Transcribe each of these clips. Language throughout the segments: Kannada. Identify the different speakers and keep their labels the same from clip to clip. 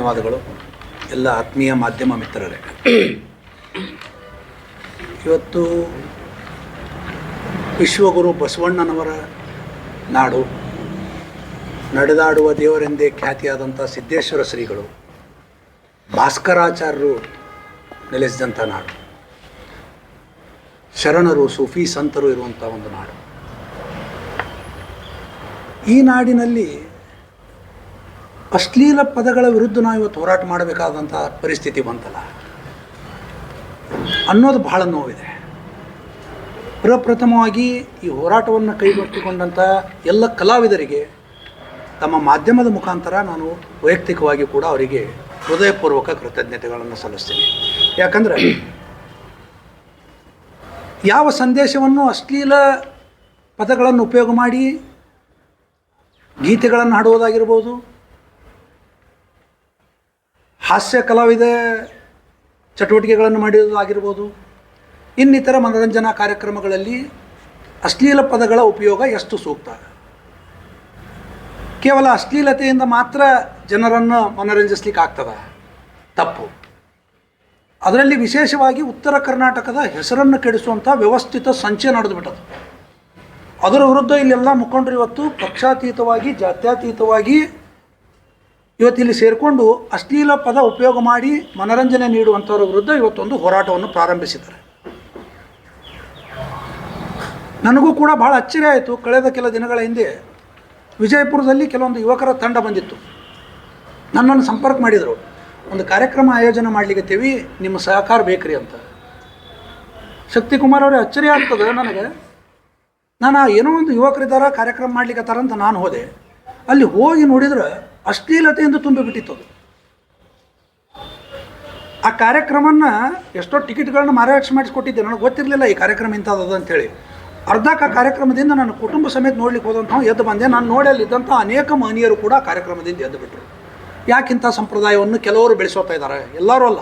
Speaker 1: ಧನ್ಯವಾದಗಳು. ಎಲ್ಲ ಆತ್ಮೀಯ ಮಾಧ್ಯಮ ಮಿತ್ರರೇ. ಇವತ್ತು ವಿಶ್ವಗುರು ಬಸವಣ್ಣನವರ ನಾಡು, ನಡೆದಾಡುವ ದೇವರೆಂದೇ ಖ್ಯಾತಿಯಾದಂಥ ಸಿದ್ದೇಶ್ವರ ಶ್ರೀಗಳು, ಭಾಸ್ಕರಾಚಾರ್ಯರು ನೆಲೆಸಿದಂಥ ನಾಡು. ಶರಣರು, ಸೂಫಿ ಸಂತರು ಇರುವಂಥ ಒಂದು ನಾಡು. ಈ ನಾಡಿನಲ್ಲಿ ಅಶ್ಲೀಲ ಪದಗಳ ವಿರುದ್ಧ ನಾವು ಇವತ್ತು ಹೋರಾಟ ಮಾಡಬೇಕಾದಂಥ ಪರಿಸ್ಥಿತಿ ಬಂತಲ್ಲ. ಅನ್ನೋದು ಬಹಳ ನೋವಿದೆ. ಪ್ರಪ್ರಥಮವಾಗಿ ಈ ಹೋರಾಟವನ್ನು ಕೈಗೆತ್ತಿಕೊಂಡಂಥ ಎಲ್ಲ ಕಲಾವಿದರಿಗೆ, ತಮ್ಮ ಮಾಧ್ಯಮದ ಮುಖಾಂತರ ನಾನು ವೈಯಕ್ತಿಕವಾಗಿ ಕೂಡ ಅವರಿಗೆ ಹೃದಯಪೂರ್ವಕ ಕೃತಜ್ಞತೆಗಳನ್ನು ಸಲ್ಲಿಸ್ತೀನಿ. ಯಾಕಂದರೆ, ಯಾವ ಸಂದೇಶವನ್ನು ಅಶ್ಲೀಲ ಪದಗಳನ್ನು ಉಪಯೋಗ ಮಾಡಿ ಗೀತೆಗಳನ್ನು ಹಾಡುವುದಾಗಿರ್ಬೋದು ಹಾಸ್ಯ ಕಲಾವಿದ ಚಟುವಟಿಕೆಗಳನ್ನು ಮಾಡಿರೋದಾಗಿರ್ಬೋದು ಇನ್ನಿತರ ಮನೋರಂಜನಾ ಕಾರ್ಯಕ್ರಮಗಳಲ್ಲಿ ಅಶ್ಲೀಲ ಪದಗಳ ಉಪಯೋಗ ಎಷ್ಟು ಸೂಕ್ತ? ಕೇವಲ ಅಶ್ಲೀಲತೆಯಿಂದ ಮಾತ್ರ ಜನರನ್ನು ಮನರಂಜಿಸ್ಲಿಕ್ಕೆ ಆಗ್ತದ? ತಪ್ಪು. ಅದರಲ್ಲಿ ವಿಶೇಷವಾಗಿ ಉತ್ತರ ಕರ್ನಾಟಕದ ಹೆಸರನ್ನು ಕೆಡಿಸುವಂಥ ವ್ಯವಸ್ಥಿತ ಸಂಚೆ ನಡೆದು ಬಿಟ್ಟದು ಅದರ ವಿರುದ್ಧ ಇಲ್ಲೆಲ್ಲ ಮುಖಂಡರು ಇವತ್ತು ಪಕ್ಷಾತೀತವಾಗಿ, ಜಾತ್ಯತೀತವಾಗಿ ಇವತ್ತು ಇಲ್ಲಿ ಸೇರಿಕೊಂಡು ಅಶ್ಲೀಲ ಪದ ಉಪಯೋಗ ಮಾಡಿ ಮನರಂಜನೆ ನೀಡುವಂಥವ್ರ ವಿರುದ್ಧ ಇವತ್ತೊಂದು ಹೋರಾಟವನ್ನು ಪ್ರಾರಂಭಿಸಿದ್ದಾರೆ. ನನಗೂ ಕೂಡ ಭಾಳ ಅಚ್ಚರಿ ಆಯಿತು. ಕಳೆದ ಕೆಲ ದಿನಗಳ ಹಿಂದೆ ವಿಜಯಪುರದಲ್ಲಿ ಕೆಲವೊಂದು ಯುವಕರ ತಂಡ ಬಂದಿತ್ತು. ನನ್ನನ್ನು ಸಂಪರ್ಕ ಮಾಡಿದರು. ಒಂದು ಕಾರ್ಯಕ್ರಮ ಆಯೋಜನೆ ಮಾಡ್ಲಿಕ್ಕತ್ತೀವಿ ನಿಮ್ಮ ಸಹಕಾರ ಬೇಕ್ರಿ ಅಂತ. ಶಕ್ತಿಕುಮಾರ್ ಅವರೇ ಅಚ್ಚರಿ ಆಗ್ತದೆ ನನಗೆ. ನಾನು ಏನೋ ಒಂದು ಯುವಕರಿದ್ದಾರ, ಕಾರ್ಯಕ್ರಮ ಮಾಡ್ಲಿಕ್ಕತ್ತಾರ ಅಂತ ನಾನು ಹೋದೆ. ಅಲ್ಲಿ ಹೋಗಿ ನೋಡಿದ್ರೆ ಅಶ್ಲೀಲತೆಯಿಂದ ತುಂಬಿಬಿಟ್ಟಿತ್ತು. ಅದು ಆ ಕಾರ್ಯಕ್ರಮನ ಎಷ್ಟೋ ಟಿಕೆಟ್ಗಳನ್ನ ಮಾರಾಟ ಮಾಡಿಸ್ಕೊಟ್ಟಿದ್ದೆ. ನನಗೆ ಗೊತ್ತಿರಲಿಲ್ಲ ಈ ಕಾರ್ಯಕ್ರಮ ಇಂಥದ್ದು ಅಂತೇಳಿ. ಅರ್ಧಕ್ಕೆ ಆ ಕಾರ್ಯಕ್ರಮದಿಂದ ನಾನು ಕುಟುಂಬ ಸಮೇತ ನೋಡ್ಲಿಕ್ಕೆ ಹೋದಂಥ ಎದ್ದು ಬಂದೆ. ನಾನು ನೋಡಿ ಅಲ್ಲಿದ್ದಂಥ ಅನೇಕ ಮಹನೀಯರು ಕೂಡ ಕಾರ್ಯಕ್ರಮದಿಂದ ಎದ್ದು ಬಿಟ್ಟರು ಯಾಕಿಂಥ ಸಂಪ್ರದಾಯವನ್ನು ಕೆಲವರು ಬೆಳೆಸೋತಾ ಇದ್ದಾರೆ? ಎಲ್ಲರೂ ಅಲ್ಲ.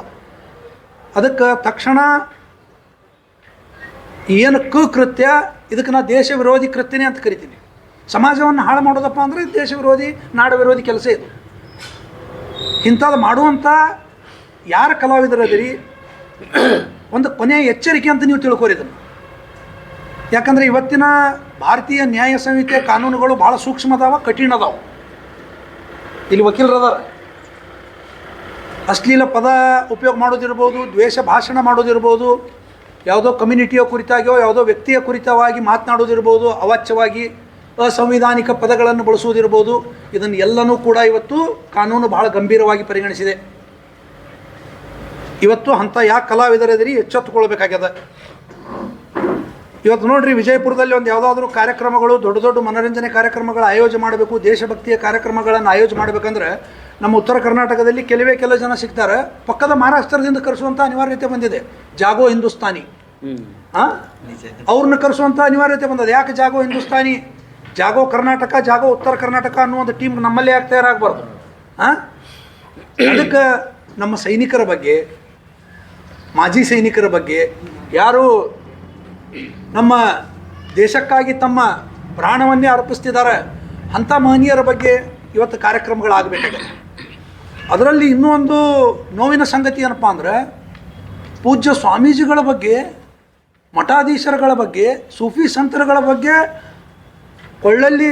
Speaker 1: ಅದಕ್ಕೆ ತಕ್ಷಣ ಏನು ಕೃತ್ಯ ಇದಕ್ಕೆ ನಾ ದೇಶ ವಿರೋಧಿ ಕೃತ್ಯನೇ ಅಂತ ಕರಿತೀನಿ. ಸಮಾಜವನ್ನು ಹಾಳು ಮಾಡೋದಪ್ಪ ಅಂದರೆ ದೇಶ ವಿರೋಧಿ, ನಾಡ ವಿರೋಧಿ ಕೆಲಸ ಇದು. ಇಂಥದ್ದು ಮಾಡುವಂಥ ಯಾರ ಕಲಾವಿದರದಿರಿ, ಒಂದು ಕೊನೆಯ ಎಚ್ಚರಿಕೆ ಅಂತ ನೀವು ತಿಳ್ಕೊರಿ ಇದನ್ನು ಯಾಕಂದರೆ ಇವತ್ತಿನ ಭಾರತೀಯ ನ್ಯಾಯ ಸಂಹಿತೆ ಕಾನೂನುಗಳು ಭಾಳ ಸೂಕ್ಷ್ಮ ಅದಾವ ಕಠಿಣ ಅದಾವ ಇಲ್ಲಿ ವಕೀಲರದಾರ. ಅಶ್ಲೀಲ ಪದ ಉಪಯೋಗ ಮಾಡೋದಿರ್ಬೋದು, ದ್ವೇಷ ಭಾಷಣ ಮಾಡೋದಿರ್ಬೋದು, ಯಾವುದೋ ಕಮ್ಯುನಿಟಿಯ ಕುರಿತಾಗಿಯೋ, ಯಾವುದೋ ವ್ಯಕ್ತಿಯ ಕುರಿತವಾಗಿ ಮಾತನಾಡೋದಿರ್ಬೋದು, ಅವಾಚ್ಯವಾಗಿ ಅಸಂವಿಧಾನಿಕ ಪದಗಳನ್ನು ಬಳಸುವುದಿರ್ಬೋದು ಇದನ್ನು ಎಲ್ಲನೂ ಕೂಡ ಇವತ್ತು ಕಾನೂನು ಬಹಳ ಗಂಭೀರವಾಗಿ ಪರಿಗಣಿಸಿದೆ. ಇವತ್ತು ಅಂಥ ಯಾವ ಕಲಾವಿದರೆದಿರಿ ಎಚ್ಚೆತ್ತುಕೊಳ್ಬೇಕಾಗ್ಯದ. ಇವತ್ತು ನೋಡ್ರಿ ವಿಜಯಪುರದಲ್ಲಿ ಒಂದು ಯಾವುದಾದ್ರೂ ಕಾರ್ಯಕ್ರಮಗಳು ದೊಡ್ಡ ದೊಡ್ಡ ಮನೋರಂಜನೆ ಕಾರ್ಯಕ್ರಮಗಳ ಆಯೋಜನೆ ಮಾಡಬೇಕು ದೇಶಭಕ್ತಿಯ ಕಾರ್ಯಕ್ರಮಗಳನ್ನು ಆಯೋಜನೆ ಮಾಡಬೇಕಂದ್ರೆ ನಮ್ಮ ಉತ್ತರ ಕರ್ನಾಟಕದಲ್ಲಿ ಕೆಲವೇ ಕೆಲವು ಜನ ಸಿಗ್ತಾರೆ. ಪಕ್ಕದ ಮಹಾರಾಷ್ಟ್ರದಿಂದ ಕರೆಸುವಂಥ ಅನಿವಾರ್ಯತೆ ಬಂದಿದೆ. ಜಾಗೋ ಹಿಂದೂಸ್ತಾನಿ. ಹಾಂ ಅವ್ರನ್ನ ಕರೆಸುವಂಥ ಅನಿವಾರ್ಯತೆ ಬಂದದ ಯಾಕೆ ಜಾಗೋ ಹಿಂದೂಸ್ತಾನಿ? ಜಾಗೋ ಕರ್ನಾಟಕ, ಜಾಗೋ ಉತ್ತರ ಕರ್ನಾಟಕ ಅನ್ನೋ ಒಂದು ಟೀಮ್ ನಮ್ಮಲ್ಲೇ ಯಾಕೆ ತಯಾರಾಗಬಾರ್ದು? ಹಾಂ ಅದಕ್ಕೆ ನಮ್ಮ ಸೈನಿಕರ ಬಗ್ಗೆ, ಮಾಜಿ ಸೈನಿಕರ ಬಗ್ಗೆ ಯಾರು ನಮ್ಮ ದೇಶಕ್ಕಾಗಿ ತಮ್ಮ ಪ್ರಾಣವನ್ನೇ ಅರ್ಪಿಸ್ತಿದ್ದಾರೆ ಅಂಥ ಮಹನೀಯರ ಬಗ್ಗೆ ಇವತ್ತು ಕಾರ್ಯಕ್ರಮಗಳಾಗಬೇಕಾಗಿದೆ. ಅದರಲ್ಲಿ ಇನ್ನೂ ಒಂದು ನೋವಿನ ಸಂಗತಿ ಏನಪ್ಪ ಅಂದರೆ, ಪೂಜ್ಯ ಸ್ವಾಮೀಜಿಗಳ ಬಗ್ಗೆ, ಮಠಾಧೀಶರುಗಳ ಬಗ್ಗೆ, ಸೂಫಿ ಸಂತರುಗಳ ಬಗ್ಗೆ ಕೊಳ್ಳಲ್ಲಿ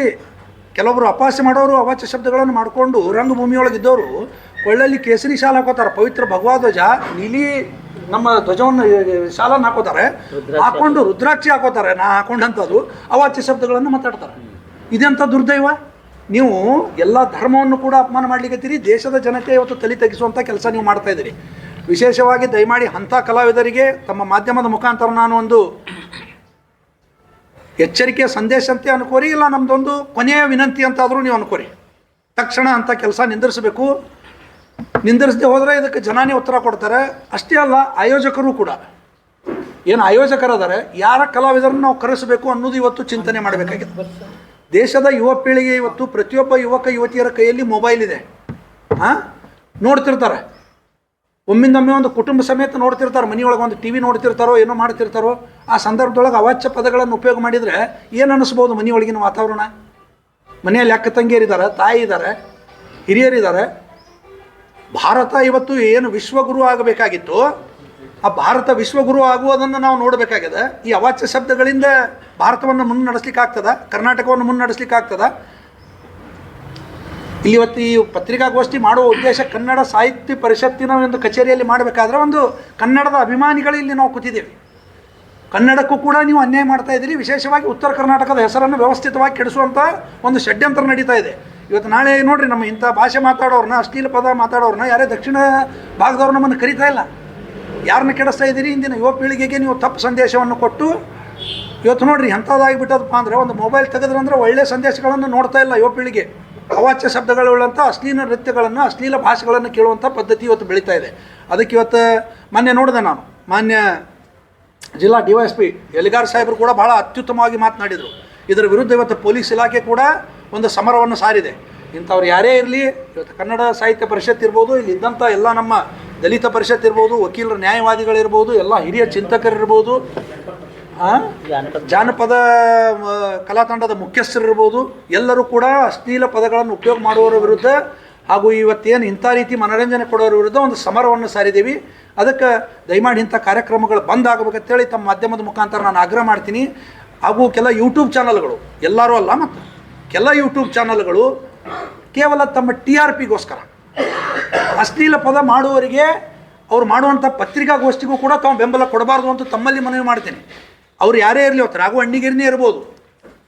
Speaker 1: ಕೆಲವೊಬ್ಬರು ಅಪಹಾಸ್ಯ ಮಾಡೋರು ಅವಾಚ್ಯ ಶಬ್ದಗಳನ್ನು ಮಾಡಿಕೊಂಡು ರಂಗಭೂಮಿಯೊಳಗಿದ್ದವರು ಕೊಳ್ಳಲ್ಲಿ ಕೇಸರಿ ಶಾಲ ಹಾಕೋತಾರೆ ಪವಿತ್ರ ಭಗವಾಧ್ವಜ ನೀಲಿ ನಮ್ಮ ಧ್ವಜವನ್ನು ಶಾಲನ್ನು ಹಾಕೋತಾರೆ ಹಾಕೊಂಡು ರುದ್ರಾಕ್ಷಿ ಹಾಕೋತಾರೆ ನಾ ಹಾಕೊಂಡಂಥದ್ದು ಅವಾಚ್ಯ ಶಬ್ದಗಳನ್ನು ಮಾತಾಡ್ತಾರೆ. ಇದೆಂಥ ದುರ್ದೈವ? ನೀವು ಎಲ್ಲ ಧರ್ಮವನ್ನು ಕೂಡ ಅಪಮಾನ ಮಾಡಲಿಕ್ಕೆ ದೇಶದ ಜನತೆ ಇವತ್ತು ತಲೆ ತೆಗೆಸುವಂಥ ಕೆಲಸ ನೀವು ಮಾಡ್ತಾ ಇದ್ದೀರಿ. ವಿಶೇಷವಾಗಿ ದಯಮಾಡಿ ಅಂಥ ಕಲಾವಿದರಿಗೆ ತಮ್ಮ ಮಾಧ್ಯಮದ ಮುಖಾಂತರ ನಾನು ಒಂದು ಎಚ್ಚರಿಕೆಯ ಸಂದೇಶ ಅಂತ ಅನ್ಕೋರಿ, ಇಲ್ಲ ನಮ್ಮದೊಂದು ಕೊನೆಯ ವಿನಂತಿ ಅಂತಾದರೂ ನೀವು ಅನ್ಕೋರಿ. ತಕ್ಷಣ ಅಂತ ಕೆಲಸ ನಿಂದಿರಿಸಬೇಕು. ನಿಂದಿರಿಸದೆ ಹೋದರೆ ಇದಕ್ಕೆ ಜನಾನೇ ಉತ್ತರ ಕೊಡ್ತಾರೆ. ಅಷ್ಟೇ ಅಲ್ಲ, ಆಯೋಜಕರು ಕೂಡ. ಏನು ಆಯೋಜಕರದಾರೆ? ಯಾರ ಕಲಾವಿದರನ್ನು ನಾವು ಕರೆಸಬೇಕು ಅನ್ನೋದು ಇವತ್ತು ಚಿಂತನೆ ಮಾಡಬೇಕಾಗಿದೆ. ದೇಶದ ಯುವ ಪೀಳಿಗೆ ಇವತ್ತು ಪ್ರತಿಯೊಬ್ಬ ಯುವಕ ಯುವತಿಯರ ಕೈಯಲ್ಲಿ ಮೊಬೈಲ್ ಇದೆ. ಹಾಂ ನೋಡ್ತಿರ್ತಾರೆ. ಒಮ್ಮಿಂದೊಮ್ಮೆ ಒಂದು ಕುಟುಂಬ ಸಮೇತ ನೋಡ್ತಿರ್ತಾರೆ, ಮನೆಯೊಳಗೆ ಒಂದು ಟಿ ವಿ ನೋಡ್ತಿರ್ತಾರೋ, ಏನೋ ಮಾಡ್ತಿರ್ತಾರೋ, ಆ ಸಂದರ್ಭದೊಳಗೆ ಅವಾಚ್ಯ ಪದಗಳನ್ನು ಉಪಯೋಗ ಮಾಡಿದರೆ ಏನು ಅನ್ನಿಸ್ಬೋದು ಮನೆಯೊಳಗಿನ ವಾತಾವರಣ? ಮನೆಯಲ್ಲಿ ಅಕ್ಕ ತಂಗಿಯರಿದ್ದಾರೆ ತಾಯಿ ಇದ್ದಾರೆ ಹಿರಿಯರಿದ್ದಾರೆ ಭಾರತ ಇವತ್ತು ಏನು ವಿಶ್ವಗುರು ಆಗಬೇಕಾಗಿತ್ತು, ಆ ಭಾರತ ವಿಶ್ವಗುರು ಆಗುವುದನ್ನು ನಾವು ನೋಡಬೇಕಾಗಿದೆ. ಈ ಅವಾಚ್ಯ ಶಬ್ದಗಳಿಂದ ಭಾರತವನ್ನು ಮುನ್ನಡೆಸ್ಲಿಕ್ಕೆ ಆಗ್ತದ ಕರ್ನಾಟಕವನ್ನು ಮುನ್ನಡೆಸ್ಲಿಕ್ಕೆ ಆಗ್ತದ ಇಲ್ಲಿ ಇವತ್ತು ಈ ಪತ್ರಿಕಾಗೋಷ್ಠಿ ಮಾಡುವ ಉದ್ದೇಶ ಕನ್ನಡ ಸಾಹಿತ್ಯ ಪರಿಷತ್ತಿನ ಒಂದು ಕಚೇರಿಯಲ್ಲಿ ಮಾಡಬೇಕಾದ್ರೆ ಒಂದು ಕನ್ನಡದ ಅಭಿಮಾನಿಗಳು ಇಲ್ಲಿ ನಾವು ಕೂತಿದ್ದೇವೆ. ಕನ್ನಡಕ್ಕೂ ಕೂಡ ನೀವು ಅನ್ಯಾಯ ಮಾಡ್ತಾ ಇದ್ದೀರಿ. ವಿಶೇಷವಾಗಿ ಉತ್ತರ ಕರ್ನಾಟಕದ ಹೆಸರನ್ನು ವ್ಯವಸ್ಥಿತವಾಗಿ ಕೆಡಿಸುವಂಥ ಒಂದು ಷಡ್ಯಂತ್ರ ನಡೀತಾ ಇದೆ. ಇವತ್ತು ನಾಳೆ ನೋಡಿರಿ, ನಮ್ಮ ಇಂಥ ಭಾಷೆ ಮಾತಾಡೋರನ್ನ ಅಶ್ಲೀಲ ಪದ ಮಾತಾಡೋರನ್ನ ಯಾರೇ ದಕ್ಷಿಣ ಭಾಗದವ್ರು ನಮ್ಮನ್ನು ಕರೀತಾ ಇಲ್ಲ. ಯಾರನ್ನ ಕೆಡಿಸ್ತಾ ಇದ್ದೀರಿ? ಇಂದಿನ ಯುವ ಪೀಳಿಗೆಗೆ ನೀವು ತಪ್ಪು ಸಂದೇಶವನ್ನು ಕೊಟ್ಟು, ಇವತ್ತು ನೋಡಿರಿ ಎಂಥದ್ದಾಗಿಬಿಟ್ಟದಪ್ಪ ಅಂದರೆ ಒಂದು ಮೊಬೈಲ್ ತೆಗೆದ್ರಂದ್ರೆ ಒಳ್ಳೆಯ ಸಂದೇಶಗಳನ್ನು ನೋಡ್ತಾ ಇಲ್ಲ ಯುವ ಪೀಳಿಗೆ. ಅವಾಚ್ಯ ಶಬ್ದಗಳುಳ್ಳಂಥ ಅಶ್ಲೀಲ ನೃತ್ಯಗಳನ್ನು, ಅಶ್ಲೀಲ ಭಾಷೆಗಳನ್ನು ಕೇಳುವಂಥ ಪದ್ಧತಿ ಇವತ್ತು ಬೆಳೀತಾ ಇದೆ. ಅದಕ್ಕೆ ಇವತ್ತು ಮೊನ್ನೆ ನೋಡಿದೆ ನಾನು. ಮಾನ್ಯ ಜಿಲ್ಲಾ D Y S P Eligar ಸಾಹೇಬರು ಕೂಡ ಭಾಳ ಅತ್ಯುತ್ತಮವಾಗಿ ಮಾತನಾಡಿದರು. ಇದರ ವಿರುದ್ಧ ಇವತ್ತು ಪೊಲೀಸ್ ಇಲಾಖೆ ಕೂಡ ಒಂದು ಸಮರವನ್ನು ಸಾರಿದೆ. ಇಂಥವ್ರು ಯಾರೇ ಇರಲಿ, ಇವತ್ತು ಕನ್ನಡ ಸಾಹಿತ್ಯ ಪರಿಷತ್ ಇರ್ಬೋದು, ಇಲ್ಲಿ ಇದ್ದಂಥ ಎಲ್ಲ ನಮ್ಮ ದಲಿತ ಪರಿಷತ್ ಇರ್ಬೋದು, ವಕೀಲರ ನ್ಯಾಯವಾದಿಗಳಿರ್ಬೋದು, ಎಲ್ಲ ಹಿರಿಯ ಚಿಂತಕರಿರ್ಬೋದು? ಜಾನಪದ. ಕಲಾ ಕಲಾತಂಡದ ಮುಖ್ಯಸ್ಥರಿರ್ಬೋದು. ಎಲ್ಲರೂ ಕೂಡ ಅಶ್ಲೀಲ ಪದಗಳನ್ನು ಉಪಯೋಗ ಮಾಡುವವರ ವಿರುದ್ಧ ಹಾಗೂ ಇವತ್ತೇನು ಇಂಥ ರೀತಿ ಮನೋರಂಜನೆ ಕೊಡೋರ ವಿರುದ್ಧ ಒಂದು ಸಮರವನ್ನು ಸಾರಿದ್ದೀವಿ. ಅದಕ್ಕೆ ದಯಮಾಡಿ ಇಂಥ ಕಾರ್ಯಕ್ರಮಗಳು ಬಂದ್ ಆಗಬೇಕಂತೇಳಿ ತಮ್ಮ ಮಾಧ್ಯಮದ ಮುಖಾಂತರ ನಾನು ಆಗ್ರಹ ಮಾಡ್ತೀನಿ. ಹಾಗೂ ಕೆಲ ಯೂಟ್ಯೂಬ್ ಚಾನಲ್ಗಳು ಎಲ್ಲರೂ ಅಲ್ಲ ಮತ್ತು ಕೆಲ ಯೂಟ್ಯೂಬ್ ಚಾನಲ್ಗಳು ಕೇವಲ ತಮ್ಮ ಟಿ ಆರ್ ಪಿಗೋಸ್ಕರ. ಅಶ್ಲೀಲ ಪದ ಮಾಡುವವರಿಗೆ ಅವ್ರು ಮಾಡುವಂಥ ಪತ್ರಿಕಾಗೋಷ್ಠಿಗೂ ಕೂಡ ತಾವು ಬೆಂಬಲ ಕೊಡಬಾರ್ದು ಅಂತ ತಮ್ಮಲ್ಲಿ ಮನವಿ ಮಾಡ್ತೀನಿ. ಅವ್ರು ಯಾರೇ ಇರಲಿ ಅವತ್ತು ರಾಘು ಅಣ್ಣಿಗಿರ್ನೇ ಇರ್ಬೋದು.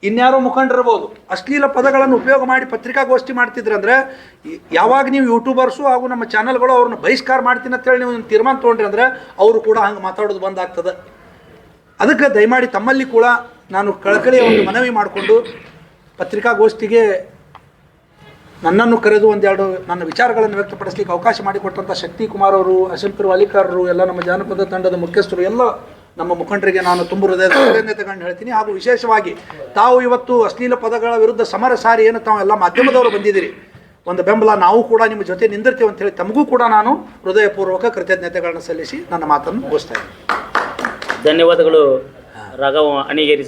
Speaker 1: ಇನ್ಯಾರೋ ಮುಖಂಡರಿರ್ಬೋದು ಅಶ್ಲೀಲ ಪದಗಳನ್ನು ಉಪಯೋಗ ಮಾಡಿ ಪತ್ರಿಕಾಗೋಷ್ಠಿ ಮಾಡ್ತಿದ್ರಂದ್ರೆ ಅಂದ್ರೆ ಯಾವಾಗ ನೀವು ಯೂಟ್ಯೂಬರ್ಸು ಹಾಗೂ ನಮ್ಮ ಚಾನಲ್ಗಳು ಅವ್ರನ್ನ ಬಹಿಷ್ಕಾರ ಮಾಡ್ತೀನಿ ಅಂತೇಳಿ ನೀವು ಒಂದು ತೀರ್ಮಾನ ತೊಗೊಂಡ್ರಿ ಅಂದ್ರೆ, ಅವರು ಕೂಡ ಹಂಗೆ ಮಾತಾಡೋದು ಬಂದಾಗ್ತದೆ. ಅದಕ್ಕೆ ದಯಮಾಡಿ ತಮ್ಮಲ್ಲಿ ಕೂಡ ನಾನು ಕಳಕಳಿಯ ಒಂದು ಮನವಿ ಮಾಡಿಕೊಂಡು ಪತ್ರಿಕಾಗೋಷ್ಠಿಗೆ ನನ್ನನ್ನು ಕರೆದು ಒಂದೆರಡು ನನ್ನ ವಿಚಾರಗಳನ್ನು ವ್ಯಕ್ತಪಡಿಸಲಿಕ್ಕೆ ಅವಕಾಶ ಮಾಡಿಕೊಟ್ಟಂಥ ಶಕ್ತಿ ಕುಮಾರ್ ಅವರು ಅಶಂಕರ್ ವಾಲಿಕಾರರು ಎಲ್ಲ ನಮ್ಮ ಜಾನಪದ ತಂಡದ ಮುಖ್ಯಸ್ಥರು, ಎಲ್ಲ ನಮ್ಮ ಮುಖಂಡರಿಗೆ ನಾನು ತುಂಬ ಹೃದಯದ ಕೃತಜ್ಞತೆಗಳನ್ನು ಹೇಳ್ತೀನಿ. ಹಾಗೂ ವಿಶೇಷವಾಗಿ ತಾವು ಇವತ್ತು ಅಶ್ಲೀಲ ಪದಗಳ ವಿರುದ್ಧ ಸಮರ ಸಾರಿ ಏನು ತಾವು ಎಲ್ಲ ಮಾಧ್ಯಮದವರು ಬಂದಿದ್ದೀರಿ. ಒಂದು ಬೆಂಬಲ ನಾವು ಕೂಡ ನಿಮ್ಮ ಜೊತೆ ನಿಂದಿರ್ತೀವಿ ಅಂತ ಹೇಳಿ ತಮಗೂ ಕೂಡ ನಾನು ಹೃದಯಪೂರ್ವಕ ಕೃತಜ್ಞತೆಗಳನ್ನು ಸಲ್ಲಿಸಿ ನನ್ನ ಮಾತನ್ನು ಮುಗಿಸ್ತಾ
Speaker 2: ಧನ್ಯವಾದಗಳು ರಾಘವ ಅಣಿಗೇರಿ